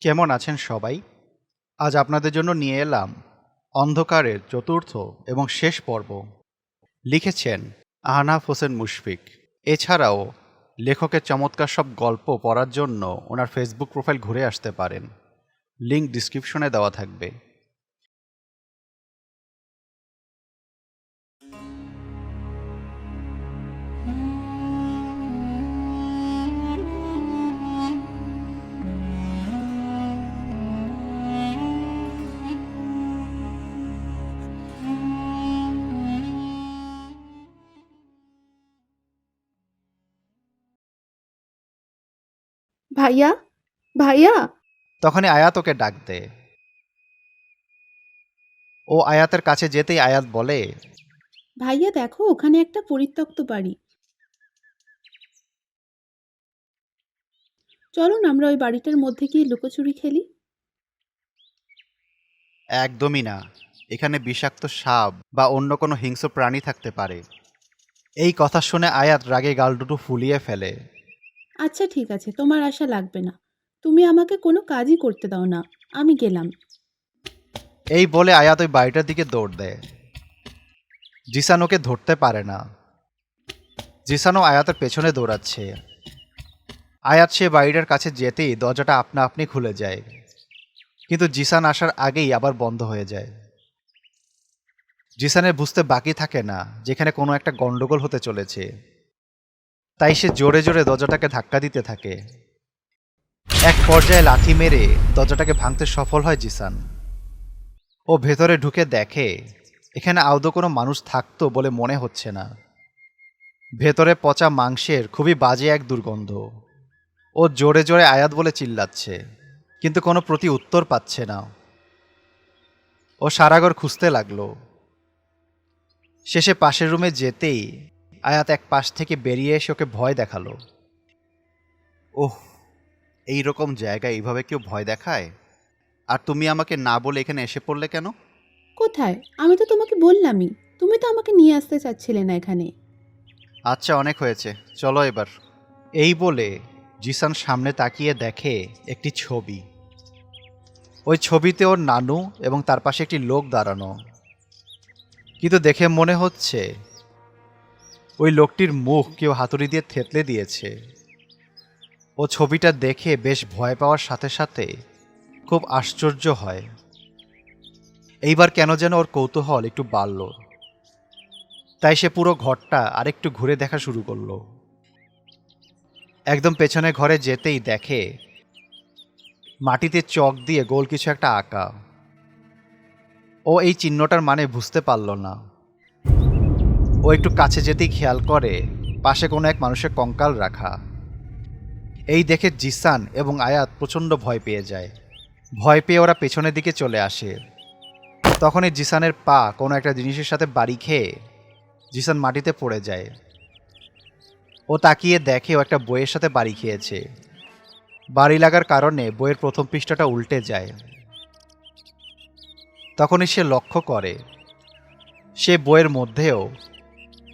কেমন আছেন সবাই? আজ আপনাদের জন্য নিয়ে এলাম অন্ধকারের চতুর্থ এবং শেষ পর্ব। লিখেছেন আহনাফ হোসেন মুশফিক। এছাড়াও লেখকের চমৎকার সব গল্প পড়ার জন্য ওনার ফেসবুক প্রোফাইল ঘুরে আসতে পারেন। লিঙ্ক ডিসক্রিপশনে দেওয়া থাকবে। ভাইয়া? ভাইয়া? তখনই আয়াত ওকে ডাক দেয় ও আয়াতের কাছে যেতেই আয়াত বলে ভাইয়া দেখো ওখানে একটা পরিত্যক্ত বাড়ি। চলুন আমরা ওই বাড়িটার মধ্যে গিয়ে লুকোচুরি খেলি। একদমই না। এখানে বিষাক্ত সাপ বা অন্য কোনো হিংস্র প্রাণী থাকতে পারে। এই কথা শুনে আয়াত রাগে গাল দুটো ফুলিয়ে ফেলে। আচ্ছা ঠিক আছে, তোমার আশা লাগবে না। তুমি আমাকে কোনো কাজই করতে দাও না। আমি গেলাম। এই বলে আয়াত ওই বাড়িটার দিকে দৌড় দেয়। জিসান ওকে ধরতে পারে না। জিসানও আয়াতের পেছনে দৌড়াচ্ছে। আয়াত সে বাড়িটার কাছে যেতেই দরজাটা আপনা আপনি খুলে যায়। কিন্তু জিসান আসার আগেই আবার বন্ধ হয়ে যায়। জিসানের বুঝতে বাকি থাকে না, যেখানে কোনো একটা গন্ডগোল হতে চলেছে। তাই সে জোরে জোরে দরজাটাকে ধাক্কা দিতে থাকে। এক পর্যায়ে লাথি মেরে দরজাটাকে ভাঙতে সফল হয় জিসান। ও ভেতরে ঢুকে দেখে, এখানে আদৌ কোনো মানুষ থাকতো বলে মনে হচ্ছে না। ভেতরে পচা মাংসের খুবই বাজে এক দুর্গন্ধ। ও জোরে জোরে আয়াত বলে চিল্লাচ্ছে, কিন্তু কোনো প্রতি উত্তর পাচ্ছে না। ও সারাগর খুঁজতে লাগল। শেষে পাশের রুমে যেতেই আয়াত এক পাশ থেকে বেরিয়ে এসে ওকে ভয় দেখাল। ওহ এই রকম জায়গায় এইভাবে কেউ ভয় দেখায়? আর তুমি আমাকে না বলে এখানে এসে পড়লে কেন? কোথায়? আমি তো তোমাকে বললামই। তুমি তো আমাকে নিয়ে আসতে চাচ্ছিলে না এখানে। আচ্ছা অনেক হয়েছে। চলো এবার। এই বলে জিসান সামনে তাকিয়ে দেখে একটি ছবি। ওই ছবিতে ওর নানু এবং তার পাশে একটি লোক দাঁড়ানো। কিন্তু দেখে মনে হচ্ছে ওই লোকটির মুখ কেউ হাতুড়ি দিয়ে থেতলে দিয়েছে। ও ছবিটা দেখে বেশ ভয় পাওয়ার সাথে সাথে খুব আশ্চর্য হয়। এইবার কেন যেন ওর কৌতূহল একটু বাড়ল। তাই সে পুরো ঘরটা আরেকটু ঘুরে দেখা শুরু করল। একদম পেছনে ঘরে যেতেই দেখে মাটিতে চক দিয়ে গোল কিছু একটা আঁকা। ও এই চিহ্নটার মানে বুঝতে পারল না। ও একটু কাছে যেতেই খেয়াল করে, পাশে কোনো এক মানুষের কঙ্কাল রাখা। এই দেখে জিসান এবং আয়াত প্রচণ্ড ভয় পেয়ে যায়। ভয় পেয়ে ওরা পেছনের দিকে চলে আসে। তখনই জিসানের পা কোনো একটা জিনিসের সাথে বাড়ি খেয়ে জিসান মাটিতে পড়ে যায়। ও তাকিয়ে দেখে ও একটা বইয়ের সাথে বাড়ি খেয়েছে। বাড়ি লাগার কারণে বইয়ের প্রথম পৃষ্ঠাটা উল্টে যায়। তখনই সে লক্ষ্য করে, সে বইয়ের মধ্যেও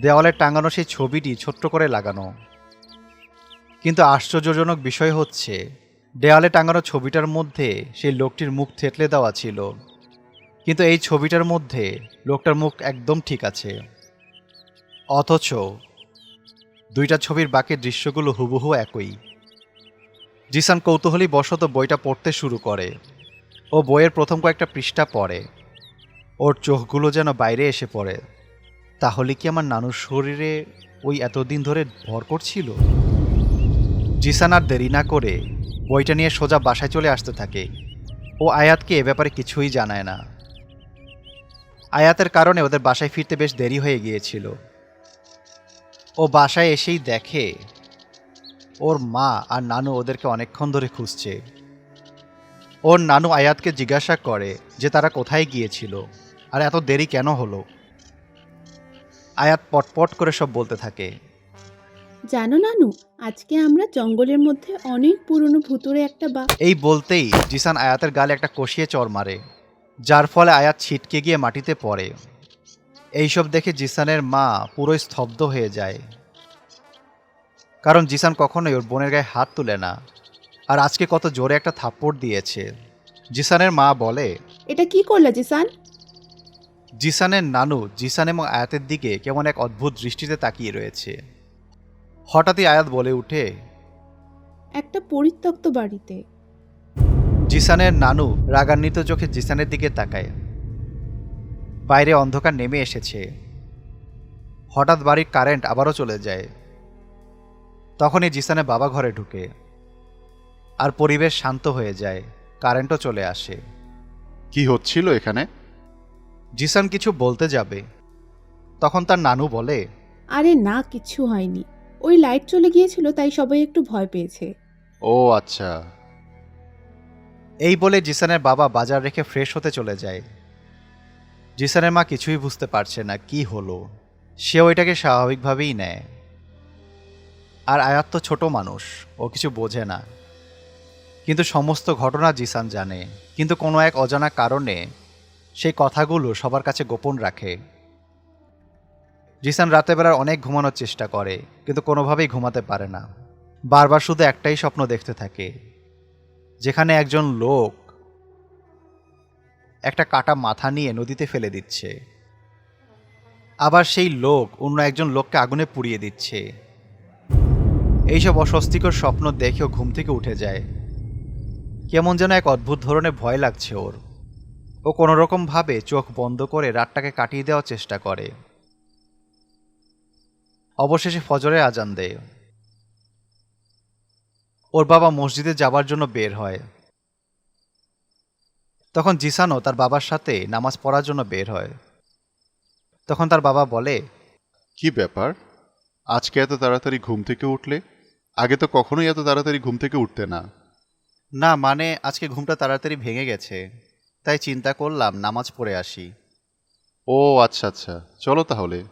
দেওয়ালে টাঙানো সেই ছবিটি ছোট্ট করে লাগানো। কিন্তু আশ্চর্যজনক বিষয় হচ্ছে, দেওয়ালে টাঙানো ছবিটার মধ্যে সেই লোকটির মুখ থেতলে দেওয়া ছিল। কিন্তু এই ছবিটার মধ্যে লোকটার মুখ একদম ঠিক আছে। অথচ দুইটা ছবির বাকি দৃশ্যগুলো হুবহু একই। জিসান কৌতূহলী বশত বইটা পড়তে শুরু করে ও বইয়ের প্রথম কয়েকটা পৃষ্ঠা পড়ে। ওর চোখগুলো যেন বাইরে এসে পড়ে। তাহলে কি আমার নানুর শরীরে ওই এতদিন ধরে ভর করছিল? জিসান আর দেরি না করে বইটা নিয়ে সোজা বাসায় চলে আসতে থাকে। ও আয়াতকে এ ব্যাপারে কিছুই জানায় না। আয়াতের কারণে ওদের বাসায় ফিরতে বেশ দেরি হয়ে গিয়েছিল। ও বাসায় এসেই দেখে ওর মা আর নানু ওদেরকে অনেকক্ষণ ধরে খুঁজছে। ওর নানু আয়াতকে জিজ্ঞাসা করে যে তারা কোথায় গিয়েছিল আর এত দেরি কেন হলো? আয়াত পটপট করে সব বলতে থাকে। জানো নানু আজকে আমরা জঙ্গলের মধ্যে অনেক পুরনো ভুতুরে একটা বা এই বলতেই জিসান আয়াতের গালে একটা কষিয়ে চর মারে যার ফলে আয়াত ছিটকে গিয়ে মাটিতে পড়ে। এইসব দেখে জিসানের মা পুরোই স্তব্ধ হয়ে যায়। কারণ জিসান কখনোই ওর বোনের গায়ে হাত তুলে না আর আজকে কত জোরে একটা থাপ্পড় দিয়েছে। জিসানের মা বলে এটা কি করলে জিসান? জিসানের নানু জিসান এবং আয়াতের দিকে কেমন এক অদ্ভুত দৃষ্টিতে তাকিয়ে রয়েছে। হঠাৎই আয়াত বলে উঠে একটা পরিত্যক্ত বাড়িতে। জিসানের নানু রাগান্বিত চোখে জিসানের দিকে তাকায়। বাইরে অন্ধকার নেমে এসেছে। হঠাৎ বাড়ির কারেন্ট আবারও চলে যায়। তখনই জিসানের বাবা ঘরে ঢুকে। আর পরিবেশ শান্ত হয়ে যায়। কারেন্টও চলে আসে। কি হচ্ছিল এখানে? জিসান কিছু বলতে যাবে। তখন তার নানু বলে আরে না কিচ্ছু হয়নি। ওই লাইট চলে গিয়েছিল তাই সবাই একটু ভয় পেয়েছে। ও আচ্ছা। এই বলে জিসানের বাবা বাজার রেখে ফ্রেশ হতে চলে যায়। জিসানের মা কিছুই বুঝতে পারছে না কি হলো? সেও এটাকে স্বাভাবিকভাবেই নেয়। আর আয়াত তো ছোট মানুষ ও কিছু বোঝে না। কিন্তু সমস্ত ঘটনা জিসান জানে। কিন্তু কোনো এক অজানা কারণে সেই কথাগুলো সবার কাছে গোপন রাখে। জিসান রাতেবেলার অনেক ঘুমানোর চেষ্টা করে, কিন্তু কোনোভাবেই ঘুমাতে পারে না। বারবার শুধু একটাই স্বপ্ন দেখতে থাকে, যেখানে একজন লোক একটা কাটা মাথা নিয়ে নদীতে ফেলে দিচ্ছে। আবার সেই লোক অন্য একজন লোককে আগুনে পুড়িয়ে দিচ্ছে। এইসব অস্বস্তিকর স্বপ্ন দেখেও ঘুম থেকে উঠে যায়। কেমন যেন এক অদ্ভুত ধরনের ভয় লাগছে ওর। ও কোনোরকমভাবে চোখ বন্ধ করে রাতটাকে কাটিয়ে দেওয়ার চেষ্টা করে। অবশেষে ফজরে আজান দেয়। ওর বাবা মসজিদে যাবার জন্য বের হয়। তখন জিসানও তার বাবার সাথে নামাজ পড়ার জন্য বের হয়। তখন তার বাবা বলে কি ব্যাপার? আজকে এত তাড়াতাড়ি ঘুম থেকে উঠলে? আগে তো কখনোই এত তাড়াতাড়ি ঘুম থেকে উঠতে না? না মানে আজকে ঘুমটা তাড়াতাড়ি ভেঙে গেছে। তাই চিন্তা করলাম নামাজ পড়ে আসি। ও আচ্ছা আচ্ছা। চলো তাহলে।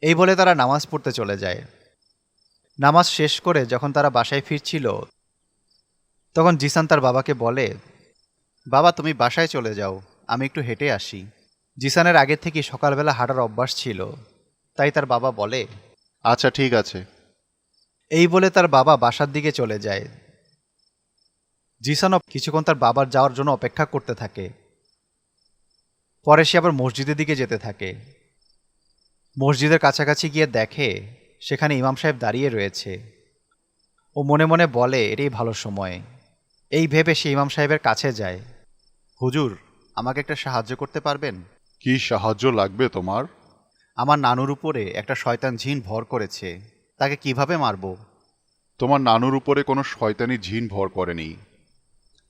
এই বলে তারা নামাজ পড়তে চলে যায়। নামাজ শেষ করে যখন তারা বাসায় ফিরছিল তখন জিসান তার বাবাকে বলে বাবা তুমি বাসায় চলে যাও আমি একটু হেঁটে আসি। জিসানের আগে থেকে সকালবেলা হাঁটার অভ্যাস ছিল তাই তার বাবা বলে আচ্ছা ঠিক আছে। এই বলে তার বাবা বাসার দিকে চলে যায়। জিসানও কিছুক্ষণ তার বাবার যাওয়ার জন্য অপেক্ষা করতে থাকে। পরে সে আবার মসজিদের দিকে যেতে থাকে। মসজিদের কাছাকাছি গিয়ে দেখে সেখানে ইমাম সাহেব দাঁড়িয়ে রয়েছে। ও মনে মনে বলে এটাই ভালো সময়। এই ভেবে সে ইমাম সাহেবের কাছে যায়। হুজুর আমাকে একটা সাহায্য করতে পারবেন? কি সাহায্য লাগবে তোমার? আমার নানুর উপরে একটা শয়তান ঝিন ভর করেছে। তাকে কীভাবে মারবো? তোমার নানুর উপরে কোনো শয়তানি ঝিন ভর করেনি।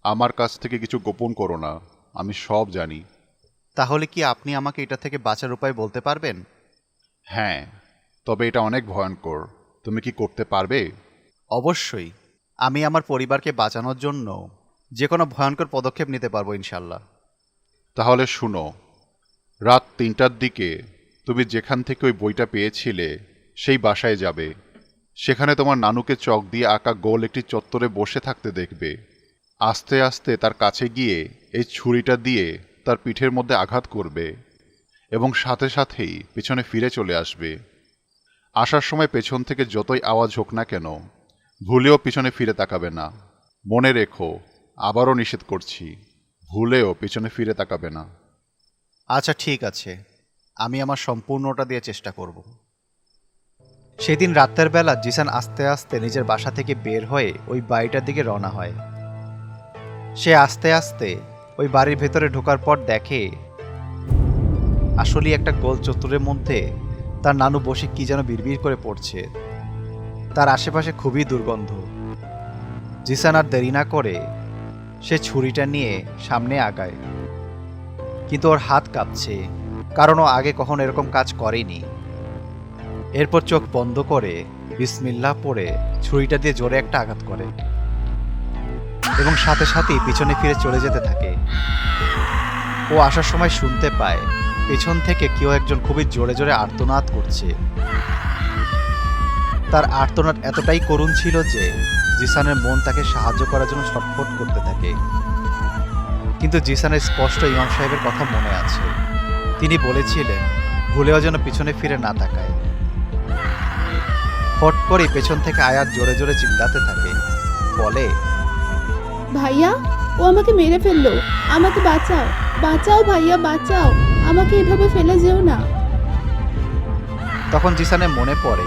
আমার কাছ থেকে কিছু গোপন করো না আমি সব জানি। তাহলে কি আপনি আমাকে এটা থেকে বাঁচার উপায় বলতে পারবেন? হ্যাঁ তবে এটা অনেক ভয়ঙ্কর। তুমি কি করতে পারবে? অবশ্যই। আমি আমার পরিবারকে বাঁচানোর জন্য যে কোনো ভয়ঙ্কর পদক্ষেপ নিতে পারব ইনশাল্লাহ তাহলে শুনো রাত তিনটার দিকে তুমি যেখান থেকে ওই বইটা পেয়েছিলে সেই বাসায় যাবে। সেখানে তোমার নানুকে চক দিয়ে আঁকা গোল একটি চত্বরে বসে থাকতে দেখবে। আস্তে আস্তে তার কাছে গিয়ে এই ছুরিটা দিয়ে তার পিঠের মধ্যে আঘাত করবে এবং সাথে সাথেই পেছনে ফিরে চলে আসবে। আসার সময় পেছন থেকে যতই আওয়াজ হোক না কেন, ভুলেও পিছনে ফিরে তাকাবে না। মনে রেখো, আবারও নিষেধ করছি, ভুলেও পিছনে ফিরে তাকাবে না। আচ্ছা ঠিক আছে। আমি আমার সম্পূর্ণটা দিয়ে চেষ্টা করব। সেদিন রাতের বেলা জিসান আস্তে আস্তে নিজের বাসা থেকে বের হয়ে ওই বাড়িটার দিকে রওনা হয়। সে আস্তে আস্তে ওই বাড়ির ভেতরে ঢোকার পর দেখে আসলে একটা গোল চত্বরের মধ্যে তার নানু বসে কি যেন বিড়বিড় করে পড়ছে। তার আশেপাশে খুবই দুর্গন্ধ। জিসান আর দেরি না করে সে ছুরিটা নিয়ে সামনে আগায়। কিন্তু ওর হাত কাঁপছে, কারণ ও আগে কখনো এরকম কাজ করেনি। এরপর চোখ বন্ধ করে বিসমিল্লাহ পড়ে ছুরিটা দিয়ে জোরে একটা আঘাত করে। এবং সাথে সাথেই পিছনে ফিরে চলে যেতে থাকে। ও আসার সময় শুনতে পায়, পেছন থেকে কেউ একজন খুবই জোরে জোরে আর্তনাদ করছে। তার আর্তনাদ এতটাই করুণ ছিল যে, জিসানের মন তাকে সাহায্য করার জন্য ছটফট করতে থাকে। কিন্তু জিসানের স্পষ্ট ইমাম সাহেবের কথা মনে আছে। তিনি বলেছিলেন, ভুলেও যেন পিছনে ফিরে না তাকায়। ফট করে পেছন থেকে আয়াত জোরে জোরে চিল্লাতে থাকে। বলে ভাইয়া, ও আমাকে মেরে ফেলল। আমাকে বাঁচাও বাঁচাও ভাইয়া, বাঁচাও। আমাকে এভাবে ফেলে যেও না। তখন জিসানের মনে পড়ে,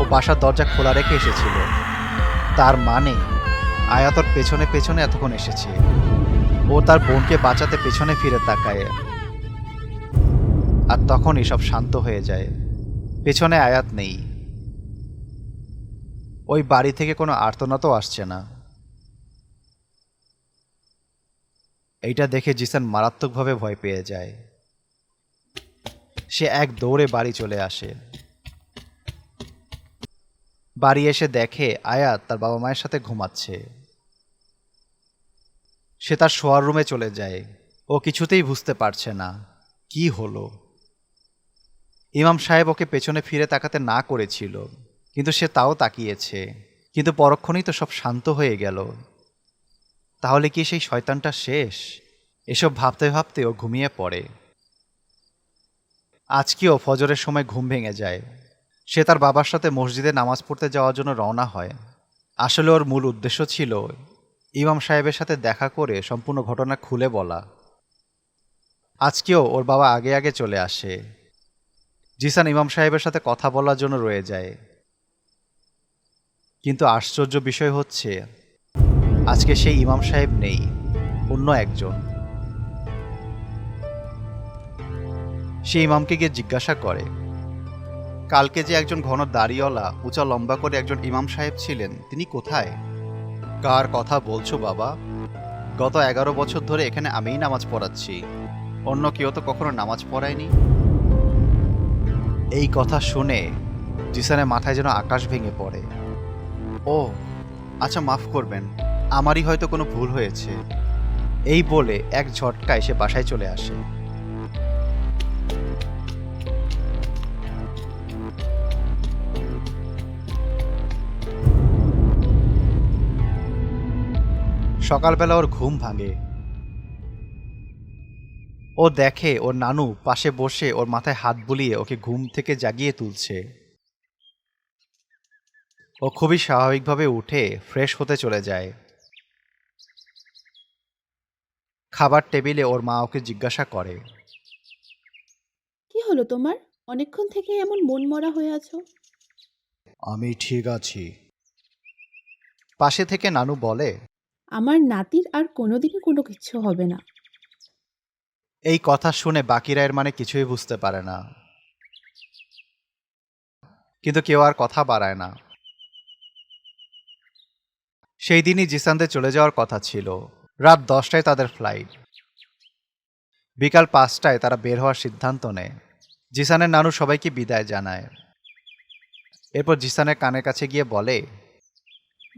ও বাসার দরজা খোলা রেখে এসেছিল। তার মানে আয়াতর পেছনে পেছনে এতক্ষণ এসেছে। ও তার বোনকে বাঁচাতে পেছনে ফিরে তাকায়। আর তখন এসব শান্ত হয়ে যায়। পেছনে আয়াত নেই। ওই বাড়ি থেকে কোনো আর্তনাতও আসছে না। এইটা দেখে জিসান মারাত্মকভাবে ভয় পেয়ে যায়। সে এক দৌড়ে বাড়ি চলে আসে। বাড়ি এসে দেখে আয়াত তার বাবা মায়ের সাথে ঘুমাচ্ছে। সে তার শোয়ার রুমে চলে যায়। ও কিছুতেই বুঝতে পারছে না, কি হলো? ইমাম সাহেব ওকে পেছনে ফিরে তাকাতে না করেছিল, কিন্তু সে তাও তাকিয়েছে। কিন্তু পরক্ষণেই তো সব শান্ত হয়ে গেল। তাহলে কি সেই শয়তানটা শেষ? এসব ভাবতে ভাবতে ও ঘুমিয়ে পড়ে। আজকেও ফজরের সময় ঘুম ভেঙে যায়। সে তার বাবার সাথে মসজিদে নামাজ পড়তে যাওয়ার জন্য রওনা হয়। আসলে ওর মূল উদ্দেশ্য ছিল ইমাম সাহেবের সাথে দেখা করে সম্পূর্ণ ঘটনা খুলে বলা। আজকেও ওর বাবা আগে আগে চলে আসে। জিসান ইমাম সাহেবের সাথে কথা বলার জন্য রয়ে যায়। কিন্তু আশ্চর্য বিষয় হচ্ছে আজকে সেই ইমাম সাহেব নেই, অন্য একজন। সে ইমামকে গিয়ে জিজ্ঞাসা করে, কালকে যে একজন ঘন দাড়িওয়ালা উঁচা লম্বা করে একজন ইমাম সাহেব ছিলেন, তিনি কোথায়? কার কথা বলছো বাবা? গত এগারো বছর ধরে এখানে আমিই নামাজ পড়াচ্ছি। অন্য কেউ তো কখনো নামাজ পড়ায়নি? এই কথা শুনে জিসানের মাথায় যেন আকাশ ভেঙে পড়ে। ও আচ্ছা মাফ করবেন। আমারই হয়তো কোনো ভুল হয়েছে। এই বলে এক ঝটকায় সে বাসায় চলে আসে। সকালবেলা ওর ঘুম ভাঙে। ও দেখে ওর নানু পাশে বসে ওর মাথায় হাত বুলিয়ে ওকে ঘুম থেকে জাগিয়ে তুলছে। ও খুবই স্বাভাবিকভাবে উঠে ফ্রেশ হতে চলে যায়। খাবার টেবিলে ওর মা ওকে জিজ্ঞাসা করে। কি হলো তোমার? অনেকক্ষণ থেকে এমন মন মরা হয়ে আছো। আমি ঠিক আছি। পাশে থেকে নানু বলে আমার নাতির আর কোনোদিনই কোনো কিছু হবে না। এই কথা শুনে বাকিরা এর মানে কিছুই বুঝতে পারে না। কিন্তু কেউ আর কথা বাড়ায় না। সেই দিনই জিসানদের চলে যাওয়ার কথা ছিল। রাত দশটায় তাদের ফ্লাইট। বিকাল পাঁচটায় তারা বের হওয়ার সিদ্ধান্ত নেয়। জিসানের নানু সবাইকে বিদায় জানায়। এরপর জিসানের কানের কাছে গিয়ে বলে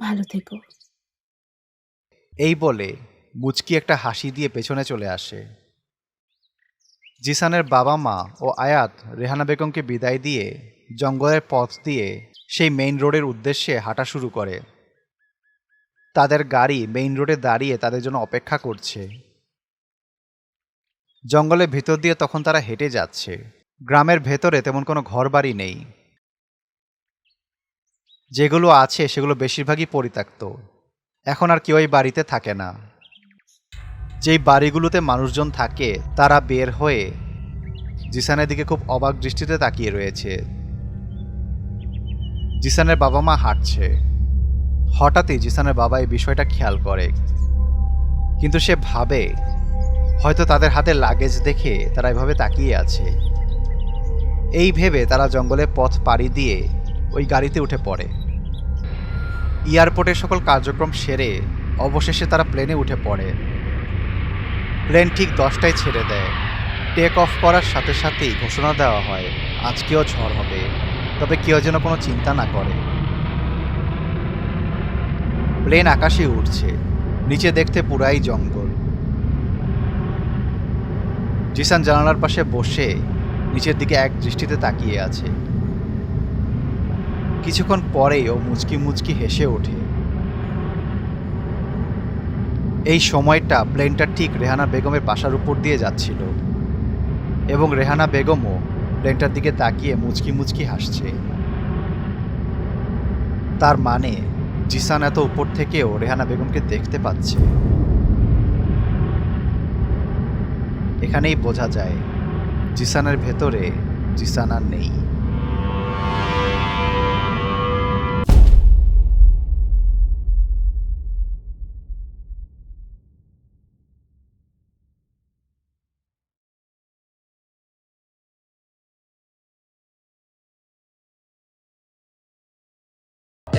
ভালো থেকো। এই বলে মুচকি একটা হাসি দিয়ে পেছনে চলে আসে। জিসানের বাবা মা ও আয়াত রেহানা বেগমকে বিদায় দিয়ে জঙ্গলের পথ দিয়ে সেই মেইন রোডের উদ্দেশ্যে হাঁটা শুরু করে। তাদের গাড়ি মেইন রোডে দাঁড়িয়ে তাদের জন্য অপেক্ষা করছে। জঙ্গলের ভিতর দিয়ে তখন তারা হেঁটে যাচ্ছে। গ্রামের ভেতরে তেমন কোনো ঘরবাড়ি নেই। যেগুলো আছে সেগুলো বেশিরভাগই পরিত্যক্ত। এখন আর কেউই বাড়িতে থাকে না। যেই বাড়িগুলোতে মানুষজন থাকে, তারা বের হয়ে জিসানের দিকে খুব অবাক দৃষ্টিতে তাকিয়ে রয়েছে। জিসানের বাবা মা হাঁটছে। হঠাৎই জিসানের বাবা এই বিষয়টা খেয়াল করে। কিন্তু সে ভাবে, হয়তো তাদের হাতে লাগেজ দেখে তারা এভাবে তাকিয়ে আছে। এই ভেবে তারা জঙ্গলের পথ পাড়ি দিয়ে ওই গাড়িতে উঠে পড়ে। এয়ারপোর্টের সকল কার্যক্রম সেরে অবশেষে তারা প্লেনে উঠে পড়ে। প্লেন ঠিক দশটায় ছেড়ে দেয়। টেক অফ করার সাথে সাথেই ঘোষণা দেওয়া হয়, আজকেও ঝড় হবে। তবে কেউ যেন কোনো চিন্তা না করে। প্লেন আকাশে উঠছে নিচে দেখতে পুরাই জঙ্গল। জিসান জানালার পাশে বসে নিচের দিকে এক দৃষ্টিতে তাকিয়ে আছে। কিছুক্ষণ পরেই ও মুচকি মুচকি হেসে ওঠে। এই সময়টা প্লেনটা ঠিক রেহানা বেগমের বাসার উপর দিয়ে যাচ্ছিল এবং রেহানা বেগমও প্লেনটার দিকে তাকিয়ে মুচকি মুচকি হাসছে। তার মানে জিসান এত উপর থেকেও রেহানা বেগমকে দেখতে পাচ্ছে। এখানেই বোঝা যায়, জিসানের ভেতরে জিসান আর নেই।